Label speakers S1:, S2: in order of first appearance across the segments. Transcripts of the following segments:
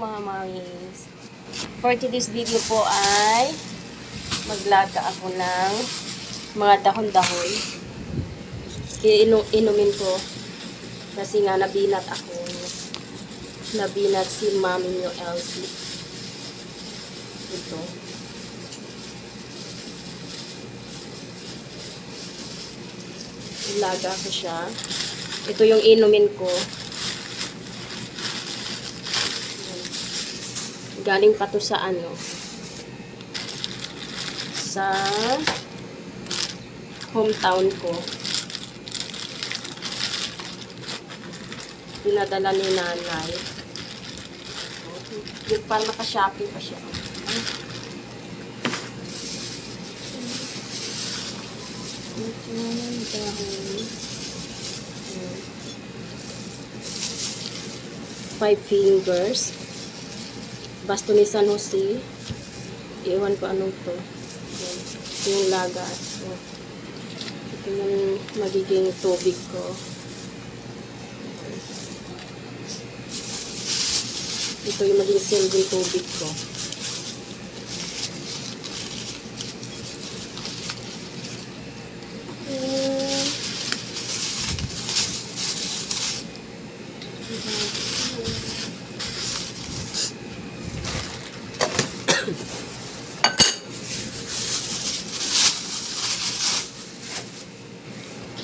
S1: Mga mamis. For today's video po ay maglaga ako ng mga dahon-dahon. Iinu inumin ko. Kasi nga nabinat ako. Nabinat si mami niyo Elsie. Ito. Ilaga ko siya. Ito yung inumin ko. Galing pa to sa ano. Sa hometown ko. Pinadala ni nanay. Yung parang naka-shopping pa siya. Ito naman dahon. Five fingers. Basto ni San Jose. Iwan ko anong to. Ito yung laga. Ito. Ito yung magiging tubig ko. Ito yung magiging silbing tubig ko. Ayan.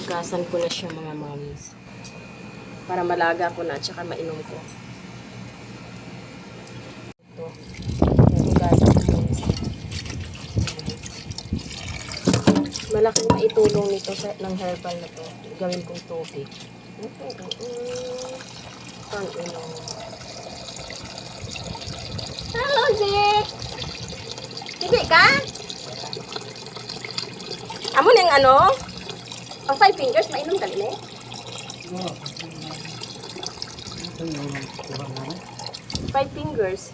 S1: Gasan ko na siya mga mommies. Para malaga ko na at saka mainom ko. Ito. Malaking maitulong nito sa, ng herbal na to. Gawin kong tubig. Pang inom. Hello, Zeke! Hindi ka? Amo na ano? Five fingers, mainom ka din eh. Five fingers.